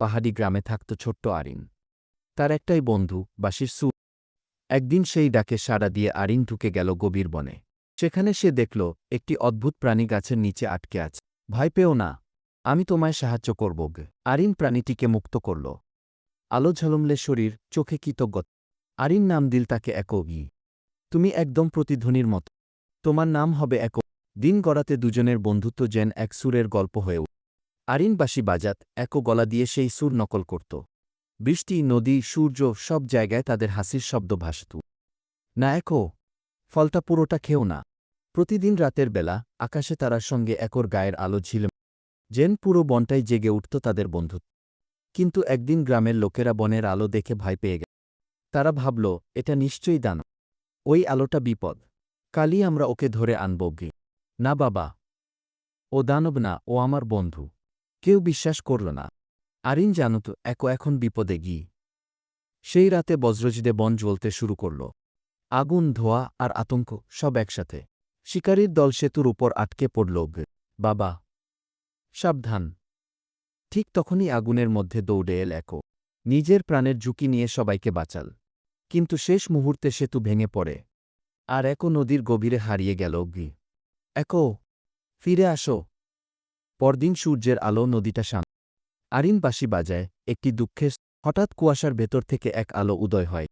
পাহাড়ি গ্রামে থাকত ছোট্ট আরিন। তার একটাই বন্ধু, বাসির সু একদিন সেই ডাকে সাড়া দিয়ে আরিন ঢুকে গেল গভীর বনে। সেখানে সে দেখল, একটি অদ্ভুত প্রাণী গাছের নিচে আটকে আছে। ভয় পেও না, আমি তোমায় সাহায্য করব। আরিন প্রাণীটিকে মুক্ত করল। আলো ঝলমলে শরীর, চোখে কৃতজ্ঞ আরিন নাম দিল তাকে একগি। তুমি একদম প্রতিধ্বনির মতো। তোমার নাম হবে এক দিন গড়াতে দুজনের বন্ধুত্ব যেন এক সুরের গল্প হয়ে উঠল আরিন বাসি বাজাত এক গলা দিয়ে সেই সুর নকল করত। বৃষ্টি, নদী, সূর্য সব জায়গায় তাদের হাসির শব্দ ভাসত। না একো, ফলটা পুরোটা খেও না। প্রতিদিন রাতের বেলা আকাশে তারার সঙ্গে একর গায়ের আলো ঝিলে জেন পুরো বনটাই জেগে উঠত তাদের বন্ধুত্ব কিন্তু একদিন গ্রামের লোকেরা বনের আলো দেখে ভয় পেয়ে গেল তারা ভাবল, এটা নিশ্চয়ই দান ওই আলোটা বিপদ। কালই আমরা ওকে ধরে আনব গে। না বাবা, ও দানব না, ও আমার বন্ধু। কেউ বিশ্বাস করল না। আরিন জানত, এক, এখন বিপদে গি। সেই রাতে বজ্রজিদে বন জ্বলতে শুরু করল। আগুন, ধোয়া আর আতঙ্ক সব একসাথে। শিকারীর দল সেতুর উপর আটকে পড়ল। বাবা, সাবধান। ঠিক তখনই আগুনের মধ্যে দৌড়ে এল একো। নিজের প্রাণের ঝুঁকি নিয়ে সবাইকে বাঁচাল। কিন্তু শেষ মুহূর্তে সেতু ভেঙে পড়ে। আর একো নদীর গভীরে হারিয়ে গেল গি। একো, ফিরে আসো। পরদিন সূর্যের আলো নদীটা শান্ত। আরিন বাজায়, একটি দুঃখের হঠাৎ কুয়াশার ভেতর থেকে এক আলো উদয় হয়।